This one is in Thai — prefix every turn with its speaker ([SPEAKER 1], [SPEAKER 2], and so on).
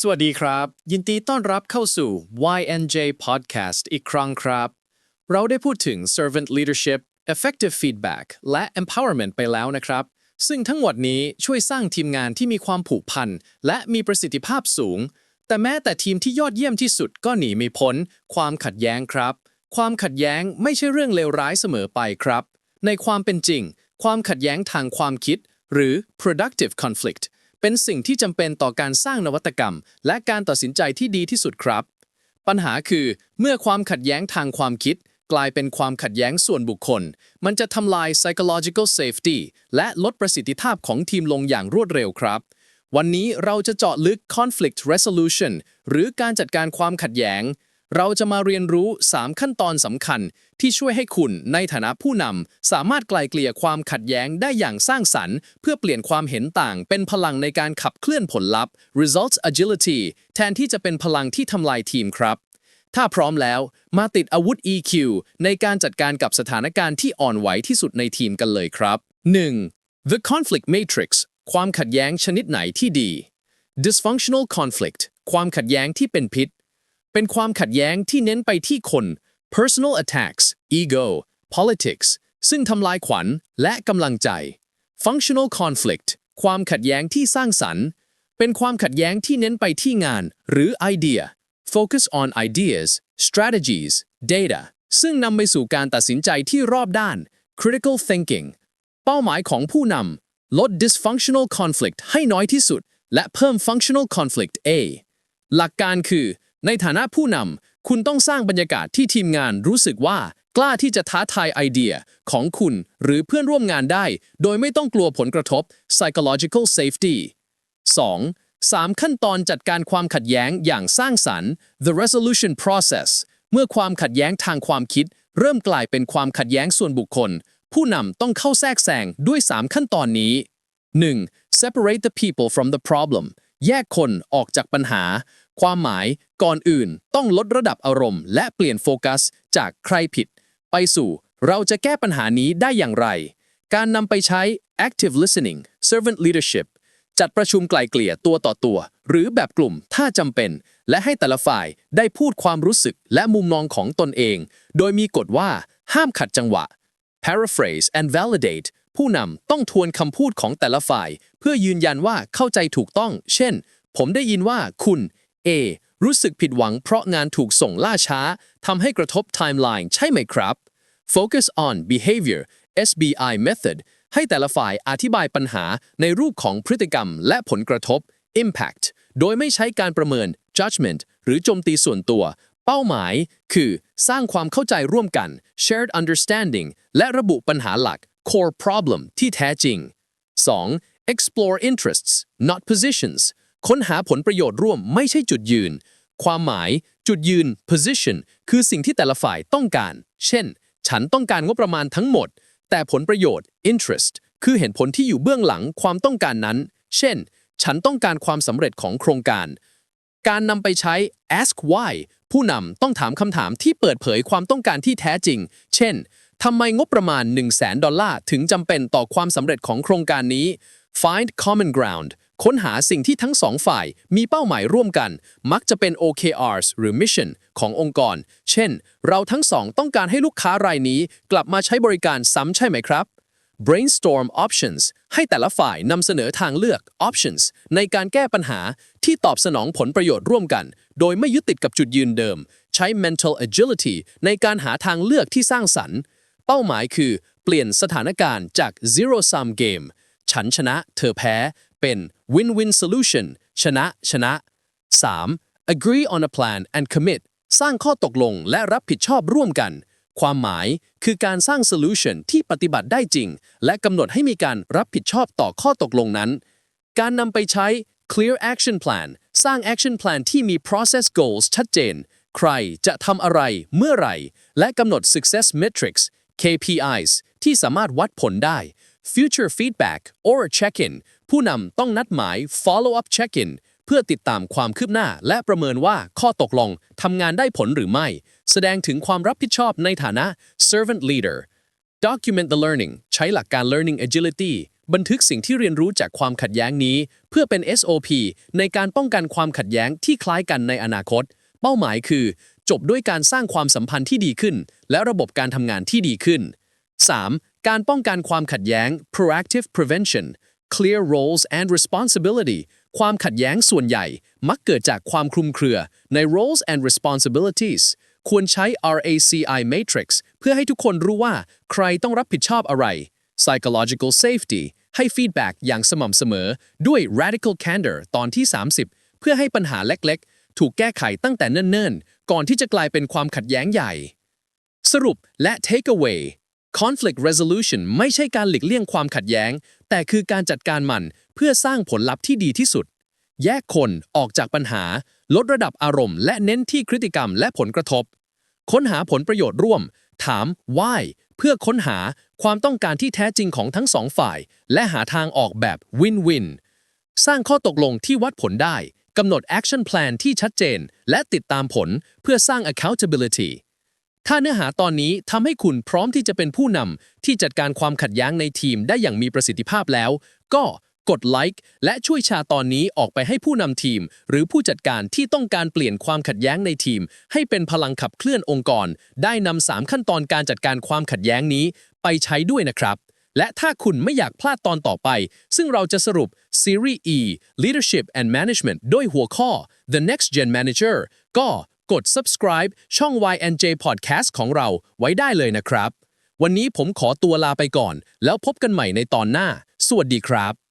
[SPEAKER 1] สวัสดีครับ ยินดีต้อนรับเข้าสู่ YNJ Podcast อีกครั้งครับ เราได้พูดถึง servant leadership effective feedback และ empowerment ไปแล้วนะครับ ซึ่งทั้งหมดนี้ช่วยสร้างทีมงานที่มีความผูกพัน และมีประสิทธิภาพสูง แต่แม้แต่ทีมที่ยอดเยี่ยมที่สุดก็หนีไม่พ้น ความขัดแย้งครับ ความขัดแย้งไม่ใช่เรื่องเลวร้ายเสมอไปครับ ในความเป็นจริง ความขัดแย้งทางความคิด หรือ productive conflict เป็นสิ่งที่จำเป็นต่อการสร้างนวัตกรรม และการตัดสินใจที่ดีที่สุดครับ ปัญหาคือเมื่อความขัดแย้งทางความคิด กลายเป็นความขัดแย้งส่วนบุคคล มันจะทำลาย psychological safety และลดประสิทธิภาพของทีมลงอย่างรวดเร็วครับ วันนี้เราจะเจาะลึก conflict resolution หรือการจัดการความขัดแย้ง เราจะมาเรียนรู้ 3 ขั้นตอนสำคัญ ที่ช่วยให้คุณในฐานะผู้นำสามารถไกลเกลี่ยความขัดแย้งได้อย่างสร้างสรรค์ เพื่อเปลี่ยนความเห็นต่าง เป็นพลังในการขับเคลื่อนผลลัพธ์ results agility แทนที่จะเป็นพลังที่ทำลายทีมครับ ถ้าพร้อมแล้ว มาติดอาวุธ EQ ในการจัดการกับสถานการณ์ที่อ่อนไหวที่สุดในทีมกันเลยครับ 1. The conflict matrix ความขัดแย้งชนิดไหนที่ดี dysfunctional conflict ความขัดแย้งที่เป็นพิษ เป็นความขัดแย้งที่เน้นไปที่คน personal attacks ego politics ซึ่งทำลายขวัญและกำลังใจ functional conflict ความขัดแย้งที่สร้างสรรค์ เป็นความขัดแย้งที่เน้นไปที่งานหรือไอเดีย focus on ideas strategies data ซึ่งนำไปสู่การตัดสินใจที่รอบด้าน critical thinking เป้าหมายของผู้นำลด dysfunctional conflict ให้น้อยที่สุด และเพิ่ม functional conflict A หลักการคือ ในฐานะผู้นำคุณต้องสร้างบรรยากาศที่ทีมงานรู้สึกว่ากล้าที่จะท้าทายไอเดียของคุณหรือเพื่อนร่วมงานได้ โดยไม่ต้องกลัวผลกระทบ psychological safety 2. 3ขั้นตอนจัดการความขัดแย้งอย่างสร้างสรรค์ the resolution process เมื่อความขัดแย้งทางความคิด เริ่มกลายเป็นความขัดแย้งส่วนบุคคล ผู้นำต้องเข้าแทรกแซงด้วย 3 ขั้นตอนนี้ 1. separate the people from the problem แยกคนออกจากปัญหา ความหมายก่อนอื่นต้องลดระดับอารมณ์ และเปลี่ยนโฟกัส จากใครผิด ไปสู่เราจะแก้ปัญหานี้ได้อย่างไร การนำไปใช้ active listening servant leadership จัดประชุมไกล่เกลี่ยตัวต่อตัว หรือแบบกลุ่มถ้าจำเป็น และให้แต่ละฝ่ายได้พูดความรู้สึกและมุมมองของตนเอง โดยมีกฎว่าห้ามขัดจังหวะ paraphrase and validate ผู้นำต้องทวนคำพูดของแต่ละฝ่าย เพื่อยืนยันว่าเข้าใจถูกต้อง เช่น ผมได้ยินว่าคุณ A รู้สึกผิดหวังเพราะงานถูกส่งล่าช้าทำให้กระทบไทม์ไลน์ใช่ไหมครับ Focus on behavior SBI method ให้แต่ละฝ่ายอธิบายปัญหาในรูปของพฤติกรรมและผลกระทบ impact โดยไม่ใช้การประเมิน judgment หรือโจมตีส่วนตัว เป้าหมาย คือ สร้างความเข้าใจร่วมกัน shared understanding และระบุปัญหาหลัก core problem ที่แท้จริง 2. explore interests not positions ค้นหาผลประโยชน์ร่วมไม่ใช่จุดยืน ความหมาย จุดยืน position คือสิ่งที่แต่ละฝ่ายต้องการ เช่น ฉันต้องการงบประมาณทั้งหมด แต่ผลประโยชน์ interest คือเห็นผลที่อยู่เบื้องหลังความต้องการนั้น เช่น ฉันต้องการความสำเร็จของโครงการ การนำไปใช้ ask why ผู้นำต้องถามคำถามที่เปิดเผยความต้องการที่แท้จริง เช่นทำไมงบประมาณ 1 0 0 0 0แดอลลาร์ถึงจำเป็นต่อความสำเร็จของโครงการนี้ find common ground ค้นหาสิ่งที่ทั้งสองฝ่ายมีเป้าหมายร่วมกัน มักจะเป็น OKRs หรือ Mission ขององค์กร เช่น เราทั้งสองต้องการให้ลูกค้ารายนี้กลับมาใช้บริการซ้ำใช่ไหมครับ brainstorm options ให้แต่ละฝ่ายนำเสนอทางเลือก options ในการแก้ปัญหาที่ตอบสนองผลประโยชน์ร่วมกัน โดยไม่ยึดติดกับจุดยืนเดิม ใช้ mental agility ในการหาทางเลือกที่สร้างสรรค์ เป้าหมายคือ เปลี่ยนสถานการณ์จาก zero sum game ฉันชนะ เธอแพ้ เป็น win-win solution ชนะ ชนะ 3. agree on a plan and commit สร้างข้อตกลงและรับผิดชอบร่วมกัน ความหมายคือการสร้าง solution ที่ปฏิบัติได้จริง และกำหนดให้มีการรับผิดชอบต่อข้อตกลงนั้น การนำไปใช้ clear action plan สร้าง action plan ที่มี process goals ชัดเจน ใครจะทำอะไรเมื่อไหร่ และกำหนด success metrics KPIs ที่สามารถวัดผลได้ future feedback or check-in ผู้นำต้องนัดหมาย follow up check-in เพื่อติดตามความคืบหน้า และประเมินว่าข้อตกลงทำงานได้ผลหรือไม่ แสดงถึงความรับผิดชอบในฐานะ servant leader document the learning ใช้หลักการ learning agility บันทึกสิ่งที่เรียนรู้จากความขัดแย้งนี้ เพื่อเป็น SOP ในการป้องกันความขัดแย้งที่คล้ายกันในอนาคต เป้าหมายคือ จบด้วยการสร้างความสัมพันธ์ที่ดีขึ้น และระบบการทำงานที่ดีขึ้น 3. การป้องกันความขัดแย้ง proactive prevention clear roles and responsibility ความขัดแย้งส่วนใหญ่ มักเกิดจากความคลุมเครือใน roles and responsibilities ควรใช้ RACI matrix เพื่อให้ทุกคนรู้ว่าใครต้องรับผิดชอบอะไร psychological safety ให้ฟีดแบ็กอย่างสม่ำเสมอ ด้วย radical candor ตอนที่ 30 เพื่อให้ปัญหาเล็กๆ ถูกแก้ไขตั้งแต่เนิ่นๆ ก่อนที่จะกลายเป็นความขัดแย้งใหญ่ สรุปและ take away conflict resolution ไม่ใช่การหลีกเลี่ยงความขัดแย้ง แต่คือการจัดการมันเพื่อสร้างผลลัพธ์ที่ดีที่สุด แยกคนออกจากปัญหา ลดระดับอารมณ์ และเน้นที่พฤติกรรมและผลกระทบ ค้นหาผลประโยชน์ร่วม ถาม why เพื่อค้นหาความต้องการที่แท้จริงของทั้งสองฝ่าย และหาทางออกแบบ win-win สร้างข้อตกลงที่วัดผลได้กำหนด action plan ที่ชัดเจน และติดตามผลเพื่อสร้าง accountability ถ้าเนื้อหาตอนนี้ทำให้คุณพร้อมที่จะเป็นผู้นำที่จัดการความขัดแย้งในทีมได้อย่างมีประสิทธิภาพแล้ว ก็กดไลค์และช่วยชร์ตอนนี้ออกไปให้ผู้นำทีม หรือผู้จัดการที่ต้องการเปลี่ยนความขัดแย้งในทีม ให้เป็นพลังขับเคลื่อนองค์กร ได้นำสามขั้นตอนการจัดการความขัดแย้งนี้ ไปใช้ด้วยนะครับ และถ้าคุณไม่อยากพลาดตอนต่อไป ซึ่งเราจะสรุป Series E Leadership and Management ด้วยหัวข้อ The Next Gen Manager ก็ กด subscribe ช่อง YNJ Podcast ของเราไว้ได้เลยนะครับ วันนี้ผมขอตัวลาไปก่อน แล้วพบกันใหม่ในตอนหน้า สวัสดีครับ